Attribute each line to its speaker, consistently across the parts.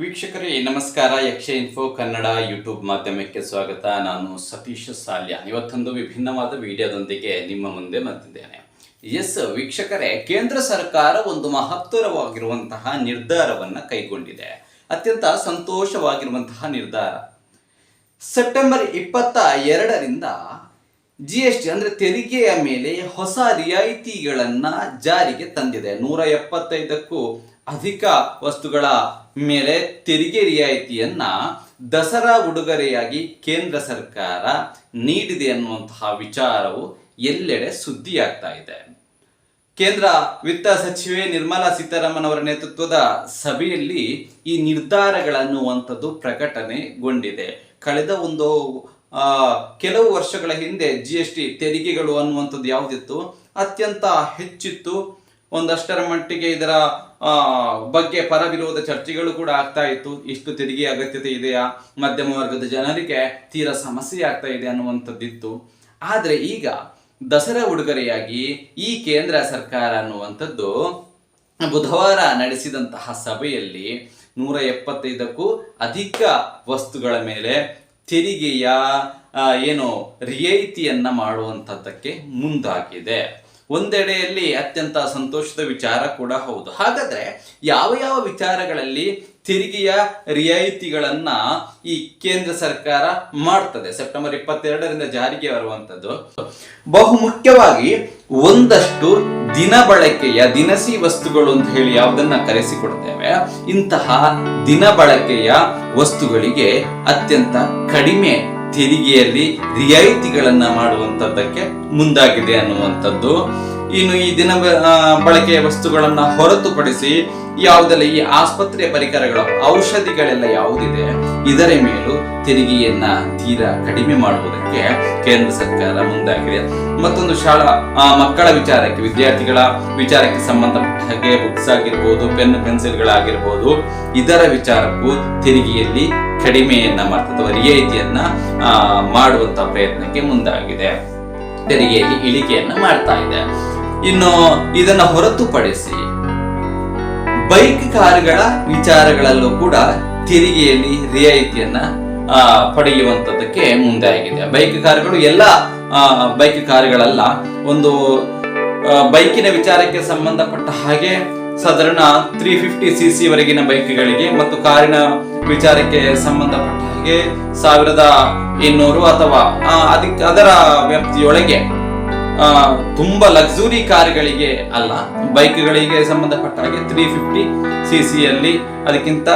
Speaker 1: ವೀಕ್ಷಕರೇ, ನಮಸ್ಕಾರ. ಯಕ್ಷ ಇನ್ಫೋ ಕನ್ನಡ ಯೂಟ್ಯೂಬ್ ಮಾಧ್ಯಮಕ್ಕೆ ಸ್ವಾಗತ. ನಾನು ಸತೀಶ್ ಸಾಲ್ಯ. ಇವತ್ತೊಂದು ವಿಭಿನ್ನವಾದ ವಿಡಿಯೋದೊಂದಿಗೆ ನಿಮ್ಮ ಮುಂದೆ ಬಂದಿದ್ದೇನೆ. ಎಸ್, ವೀಕ್ಷಕರೇ, ಕೇಂದ್ರ ಸರ್ಕಾರ ಒಂದು ಮಹತ್ತರವಾಗಿರುವಂತಹ ನಿರ್ಧಾರವನ್ನು ಕೈಗೊಂಡಿದೆ. ಅತ್ಯಂತ ಸಂತೋಷವಾಗಿರುವಂತಹ ನಿರ್ಧಾರ. ಸೆಪ್ಟೆಂಬರ್ ಇಪ್ಪತ್ತ ಎರಡರಿಂದ ಜಿ ಎಸ್ ಟಿ, ಅಂದರೆ ತೆರಿಗೆಯ ಮೇಲೆ ಹೊಸ ರಿಯಾಯಿತಿಗಳನ್ನು ಜಾರಿಗೆ ತಂದಿದೆ. ನೂರ ಎಪ್ಪತ್ತೈದಕ್ಕೂ ಅಧಿಕ ವಸ್ತುಗಳ ಮೇಲೆ ತೆರಿಗೆ ರಿಯಾಯಿತಿಯನ್ನ ದಸರಾ ಉಡುಗೊರೆಯಾಗಿ ಕೇಂದ್ರ ಸರ್ಕಾರ ನೀಡಿದೆ ಅನ್ನುವಂತಹ ವಿಚಾರವು ಎಲ್ಲೆಡೆ ಸುದ್ದಿಯಾಗ್ತಾ ಇದೆ. ಕೇಂದ್ರ ವಿತ್ತ ಸಚಿವೆ ನಿರ್ಮಲಾ ಸೀತಾರಾಮನ್ ಅವರ ನೇತೃತ್ವದ ಸಭೆಯಲ್ಲಿ ಈ ನಿರ್ಧಾರಗಳನ್ನುವಂಥದ್ದು ಪ್ರಕಟಣೆಗೊಂಡಿದೆ ಕಳೆದ ಒಂದು ಕೆಲವು ವರ್ಷಗಳ ಹಿಂದೆ ಜಿ ಎಸ್ ಟಿ ತೆರಿಗೆಗಳು ಅನ್ನುವಂಥದ್ದು ಯಾವುದಿತ್ತು? ಅತ್ಯಂತ ಹೆಚ್ಚಿತ್ತು. ಒಂದಷ್ಟರ ಮಟ್ಟಿಗೆ ಇದರ ಬಗ್ಗೆ ಪರವಿರೋಧ ಚರ್ಚೆಗಳು ಕೂಡ ಆಗ್ತಾ ಇತ್ತು. ಇಷ್ಟು ತೆರಿಗೆ ಅಗತ್ಯತೆ ಇದೆಯಾ? ಮಧ್ಯಮ ವರ್ಗದ ಜನರಿಗೆ ತೀರಾ ಸಮಸ್ಯೆ ಆಗ್ತಾ ಇದೆ ಅನ್ನುವಂಥದ್ದಿತ್ತು. ಆದರೆ ಈಗ ದಸರಾ ಉಡುಗೊರೆಯಾಗಿ ಈ ಕೇಂದ್ರ ಸರ್ಕಾರ ಅನ್ನುವಂಥದ್ದು ಬುಧವಾರ ನಡೆಸಿದಂತಹ ಸಭೆಯಲ್ಲಿ ನೂರ ಎಪ್ಪತ್ತೈದಕ್ಕೂ ಅಧಿಕ ವಸ್ತುಗಳ ಮೇಲೆ ತೆರಿಗೆಯ ಏನು ರಿಯಾಯಿತಿಯನ್ನ ಮಾಡುವಂಥದ್ದಕ್ಕೆ ಮುಂದಾಗಿದೆ. ಒಂದೆಡೆಯಲ್ಲಿ ಅತ್ಯಂತ ಸಂತೋಷದ ವಿಚಾರ ಕೂಡ ಹೌದು. ಹಾಗಾದ್ರೆ ಯಾವ ಯಾವ ವಿಚಾರಗಳಲ್ಲಿ ತೆರಿಗೆಯ ರಿಯಾಯಿತಿಗಳನ್ನ ಈ ಕೇಂದ್ರ ಸರ್ಕಾರ ಮಾಡ್ತದೆ? ಸೆಪ್ಟೆಂಬರ್ ಇಪ್ಪತ್ತೆರಡರಿಂದ ಜಾರಿಗೆ ಬರುವಂತದ್ದು. ಬಹುಮುಖ್ಯವಾಗಿ ಒಂದಷ್ಟು ದಿನ ಬಳಕೆಯ ದಿನಸಿ ವಸ್ತುಗಳು ಅಂತ ಹೇಳಿ ಯಾವುದನ್ನ ಕರೆಸಿಕೊಡ್ತೇವೆ. ಇಂತಹ ದಿನ ಬಳಕೆಯ ವಸ್ತುಗಳಿಗೆ ಅತ್ಯಂತ ಕಡಿಮೆ ತೆರಿಗೆಯಲ್ಲಿ ರಿಯಾಯಿತಿಗಳನ್ನ ಮಾಡುವಂತದ್ದಕ್ಕೆ ಮುಂದಾಗಿದೆ ಅನ್ನುವಂಥದ್ದು. ಇನ್ನು ಈ ದಿನ ಬಳಕೆಯ ವಸ್ತುಗಳನ್ನ ಹೊರತುಪಡಿಸಿ ಯಾವುದೆಲ್ಲ ಈ ಆಸ್ಪತ್ರೆಯ ಪರಿಕರಗಳು, ಔಷಧಿಗಳೆಲ್ಲ ಯಾವುದಿದೆ, ಇದರ ಮೇಲೂ ತೆರಿಗೆಯನ್ನ ತೀರಾ ಕಡಿಮೆ ಮಾಡುವುದಕ್ಕೆ ಕೇಂದ್ರ ಸರ್ಕಾರ ಮುಂದಾಗಿದೆ. ಮತ್ತೊಂದು ಶಾಲಾ ಮಕ್ಕಳ ವಿಚಾರಕ್ಕೆ, ವಿದ್ಯಾರ್ಥಿಗಳ ವಿಚಾರಕ್ಕೆ ಸಂಬಂಧಪಟ್ಟ ಹಾಗೆ ಬುಕ್ಸ್ ಆಗಿರ್ಬೋದು ಪೆನ್ ಪೆನ್ಸಿಲ್ಗಳಾಗಿರ್ಬೋದು, ಇದರ ವಿಚಾರಕ್ಕೂ ತೆರಿಗೆಯಲ್ಲಿ ಕಡಿಮೆಯನ್ನ ಮಾಡ್ತದೆ ಅಥವಾ ರಿಯಾಯಿತಿಯನ್ನ ಮಾಡುವಂತ ಪ್ರಯತ್ನಕ್ಕೆ ಮುಂದಾಗಿದೆ. ತೆರಿಗೆಯಲ್ಲಿ ಇಳಿಕೆಯನ್ನ ಮಾಡ್ತಾ ಇದೆ. ಇನ್ನು ಇದನ್ನ ಹೊರತುಪಡಿಸಿ ಬೈಕ್ ಕಾರುಗಳ ವಿಚಾರಗಳಲ್ಲೂ ಕೂಡ ತೆರಿಗೆಯಲ್ಲಿ ರಿಯಾಯಿತಿಯನ್ನ ಪಡೆಯುವಂಥದ್ದಕ್ಕೆ ಮುಂದೆ ಆಗಿದೆ ಬೈಕ್ ಕಾರುಗಳು ಎಲ್ಲ ಬೈಕ್ ಕಾರುಗಳಲ್ಲ, ಒಂದು ಬೈಕಿನ ವಿಚಾರಕ್ಕೆ ಸಂಬಂಧಪಟ್ಟ ಹಾಗೆ ಸಾಧಾರಣ ತ್ರೀ ಫಿಫ್ಟಿ ಸಿ ಸಿ ವರೆಗಿನ ಬೈಕ್ಗಳಿಗೆ ಮತ್ತು ಕಾರಿನ ವಿಚಾರಕ್ಕೆ ಸಂಬಂಧಪಟ್ಟ ಹಾಗೆ ಸಾವಿರದ ಇನ್ನೂರು ಅಥವಾ ಅದಕ್ಕೆ, ಅದರ ವ್ಯಾಪ್ತಿಯೊಳಗೆ ತುಂಬಾ ಲಕ್ಸುರಿ ಕಾರುಗಳಿಗೆ ಅಲ್ಲ, ಬೈಕ್ಗಳಿಗೆ ಸಂಬಂಧಪಟ್ಟ ಹಾಗೆ ತ್ರೀ ಫಿಫ್ಟಿ ಸಿ ಸಿಯಲ್ಲಿ ಅದಕ್ಕಿಂತ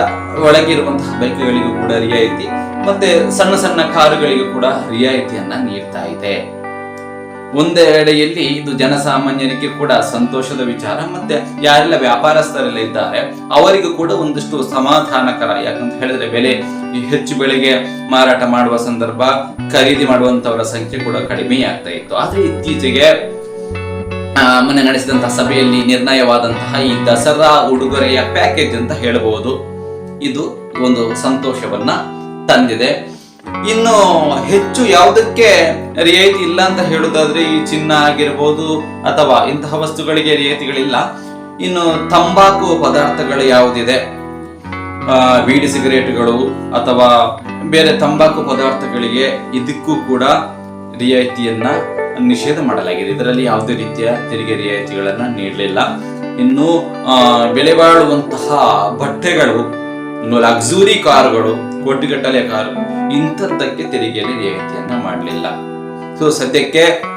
Speaker 1: ಒಳಗಿರುವಂತಹ ಬೈಕ್ಗಳಿಗೂ ಕೂಡ ರಿಯಾಯಿತಿ, ಮತ್ತೆ ಸಣ್ಣ ಸಣ್ಣ ಕಾರುಗಳಿಗೂ ಕೂಡ ರಿಯಾಯಿತಿಯನ್ನ ನೀಡ್ತಾ ಇದೆ. ಒಂದೆಡೆಯಲ್ಲಿ ಇದು ಜನಸಾಮಾನ್ಯರಿಗೆ ಕೂಡ ಸಂತೋಷದ ವಿಚಾರ, ಮತ್ತೆ ಯಾರೆಲ್ಲ ವ್ಯಾಪಾರಸ್ಥರೆಲ್ಲ ಇದ್ದಾರೆ, ಅವರಿಗೂ ಕೂಡ ಒಂದಷ್ಟು ಸಮಾಧಾನಕರ, ಯಾಕಂತ ಹೇಳಿದ್ರೆ ಬೆಲೆ ಹೆಚ್ಚು ಬೆಳೆಗೆ ಮಾರಾಟ ಮಾಡುವ ಸಂದರ್ಭ, ಖರೀದಿ ಮಾಡುವಂತವರ ಸಂಖ್ಯೆ ಕೂಡ ಕಡಿಮೆ ಆಗ್ತಾ ಇತ್ತು. ಆದ್ರೆ ಇತ್ತೀಚೆಗೆ ಮೊನ್ನೆ ನಡೆಸಿದಂತಹ ಸಭೆಯಲ್ಲಿ ನಿರ್ಣಯವಾದಂತಹ ಈ ದಸರಾ ಉಡುಗೊರೆಯ ಪ್ಯಾಕೇಜ್ ಅಂತ ಹೇಳಬಹುದು. ಇದು ಒಂದು ಸಂತೋಷವನ್ನ ತಂದಿದೆ. ಇನ್ನು ಹೆಚ್ಚು ಯಾವುದಕ್ಕೆ ರಿಯಾಯಿತಿ ಇಲ್ಲ ಅಂತ ಹೇಳುದಾದ್ರೆ ಈ ಚಿನ್ನ ಆಗಿರ್ಬೋದು ಅಥವಾ ಇಂತಹ ವಸ್ತುಗಳಿಗೆ ರಿಯಾಯಿತಿಗಳಿಲ್ಲ. ಇನ್ನು ತಂಬಾಕು ಪದಾರ್ಥಗಳು ಯಾವುದಿದೆ? ಆ, ಬೀಡಿ ಸಿಗರೇಟ್ಗಳು ಅಥವಾ ಬೇರೆ ತಂಬಾಕು ಪದಾರ್ಥಗಳಿಗೆ ಇದಕ್ಕೂ ಕೂಡ ರಿಯಾಯಿತಿಯನ್ನ ನಿಷೇಧ ಮಾಡಲಾಗಿದೆ. ಇದರಲ್ಲಿ ಯಾವುದೇ ರೀತಿಯ ತೆರಿಗೆ ರಿಯಾಯಿತಿಗಳನ್ನ ನೀಡಲಿಲ್ಲ. ಇನ್ನು ಬೆಲೆ ಬಾಳುವಂತಹ ಬಟ್ಟೆಗಳು ಇನ್ನು ಲಕ್ಸುರಿ ಕಾರುಗಳು ಕೋಟಿಗಟ್ಟಲೆ ಕಾರು, ಇಂಥದ್ದಕ್ಕೆ ತೆರಿಗೆಯಲ್ಲಿ ರಿಯಾಯಿತಿಯನ್ನ ಮಾಡಲಿಲ್ಲ. ಸೊ ಸದ್ಯಕ್ಕೆ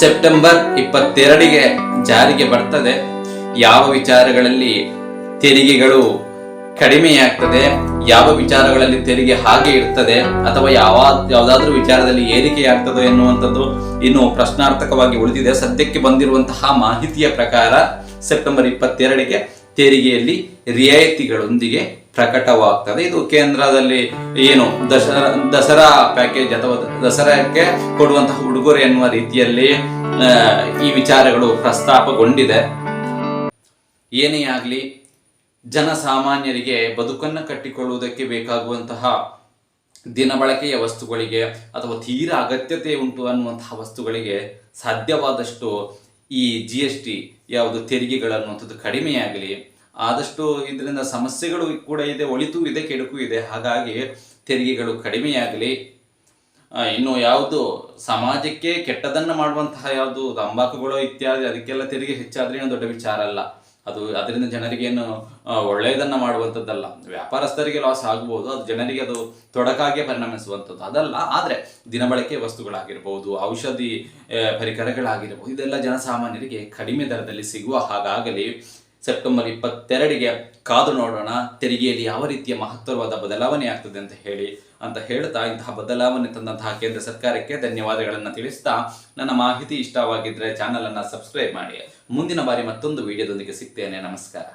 Speaker 1: ಸೆಪ್ಟೆಂಬರ್ ಇಪ್ಪತ್ತೆರಡಿಗೆ ಜಾರಿಗೆ ಬರ್ತದೆ. ಯಾವ ವಿಚಾರಗಳಲ್ಲಿ ತೆರಿಗೆಗಳು ಕಡಿಮೆಯಾಗ್ತದೆ, ಯಾವ ವಿಚಾರಗಳಲ್ಲಿ ತೆರಿಗೆ ಹಾಗೆ ಇರ್ತದೆ, ಅಥವಾ ಯಾವ, ಯಾವುದಾದ್ರೂ ವಿಚಾರದಲ್ಲಿ ಏರಿಕೆ ಏರಿಕೆಯಾಗ್ತದೋ ಎನ್ನುವಂಥದ್ದು ಇನ್ನು ಪ್ರಶ್ನಾರ್ಥಕವಾಗಿ ಉಳಿದಿದೆ. ಸದ್ಯಕ್ಕೆ ಬಂದಿರುವಂತಹ ಮಾಹಿತಿಯ ಪ್ರಕಾರ ಸೆಪ್ಟೆಂಬರ್ ಇಪ್ಪತ್ತೆರಡಿಗೆ ತೆರಿಗೆಯಲ್ಲಿ ರಿಯಾಯಿತಿಗಳೊಂದಿಗೆ ಪ್ರಕಟವಾಗ್ತದೆ. ಇದು ಕೇಂದ್ರದಲ್ಲಿ ಏನು ದಸರಾ ದಸರಾ ಪ್ಯಾಕೇಜ್ ಅಥವಾ ದಸರಾಕ್ಕೆ ಕೊಡುವಂತಹ ಉಡುಗೊರೆ ಎನ್ನುವ ರೀತಿಯಲ್ಲಿ ಈ ವಿಚಾರಗಳು ಪ್ರಸ್ತಾಪಗೊಂಡಿದೆ. ಏನೇ ಆಗಲಿ ಜನಸಾಮಾನ್ಯರಿಗೆ ಬದುಕನ್ನು ಕಟ್ಟಿಕೊಳ್ಳುವುದಕ್ಕೆ ಬೇಕಾಗುವಂತಹ ದಿನಬಳಕೆಯ ವಸ್ತುಗಳಿಗೆ ಅಥವಾ ತೀರಾ ಅಗತ್ಯತೆ ಉಂಟು ಅನ್ನುವಂತಹ ವಸ್ತುಗಳಿಗೆ ಸಾಧ್ಯವಾದಷ್ಟು ಈ ಜಿ ಎಸ್ ಟಿ ಯಾವುದು ತೆರಿಗೆಗಳನ್ನುವಂಥದ್ದು ಕಡಿಮೆಯಾಗಲಿ ಆದಷ್ಟು ಇದರಿಂದ ಸಮಸ್ಯೆಗಳು ಕೂಡ ಇದೆ, ಒಳಿತು ಇದೆ, ಕೆಡುಕು ಇದೆ. ಹಾಗಾಗಿ ತೆರಿಗೆಗಳು ಕಡಿಮೆಯಾಗಲಿ ಇನ್ನು ಯಾವುದು ಸಮಾಜಕ್ಕೆ ಕೆಟ್ಟದನ್ನು ಮಾಡುವಂತಹ ಯಾವುದು ತಂಬಾಕುಗಳು ಇತ್ಯಾದಿ, ಅದಕ್ಕೆಲ್ಲ ತೆರಿಗೆ ಹೆಚ್ಚಾದ್ರೆ ಏನು ದೊಡ್ಡ ವಿಚಾರ ಅಲ್ಲ. ಅದು ಅದರಿಂದ ಜನರಿಗೇನು ಒಳ್ಳೆಯದನ್ನು ಮಾಡುವಂಥದ್ದಲ್ಲ. ವ್ಯಾಪಾರಸ್ಥರಿಗೆ ಲಾಸ್ ಆಗ್ಬೋದು, ಅದು ಜನರಿಗೆ ಅದು ತೊಡಕಾಗಿ ಪರಿಣಮಿಸುವಂಥದ್ದು. ಅದಲ್ಲ, ಆದರೆ ದಿನಬಳಕೆ ವಸ್ತುಗಳಾಗಿರ್ಬೋದು, ಔಷಧಿ ಪರಿಕರಗಳಾಗಿರ್ಬೋದು, ಇದೆಲ್ಲ ಜನಸಾಮಾನ್ಯರಿಗೆ ಕಡಿಮೆ ದರದಲ್ಲಿ ಸಿಗುವ ಹಾಗಾಗಲಿ ಸೆಪ್ಟೆಂಬರ್ ಇಪ್ಪತ್ತೆರಡಿಗೆ ಕಾದು ನೋಡೋಣ, ತೆರಿಗೆಯಲ್ಲಿ ಯಾವ ರೀತಿಯ ಮಹತ್ವವಾದ ಬದಲಾವಣೆ ಆಗ್ತದೆ ಅಂತ ಹೇಳಿ ಅಂತ ಹೇಳ್ತಾ ಇಂತಹ ಬದಲಾವಣೆ ತಂದಂತಹ ಕೇಂದ್ರ ಸರ್ಕಾರಕ್ಕೆ ಧನ್ಯವಾದಗಳನ್ನು ತಿಳಿಸ್ತಾ ನನ್ನ ಮಾಹಿತಿ ಇಷ್ಟವಾಗಿದ್ದರೆ ಚಾನಲನ್ನು ಸಬ್ಸ್ಕ್ರೈಬ್ ಮಾಡಿ. ಮುಂದಿನ ಬಾರಿ ಮತ್ತೊಂದು ವಿಡಿಯೋದೊಂದಿಗೆ ಸಿಗ್ತೇನೆ. ನಮಸ್ಕಾರ.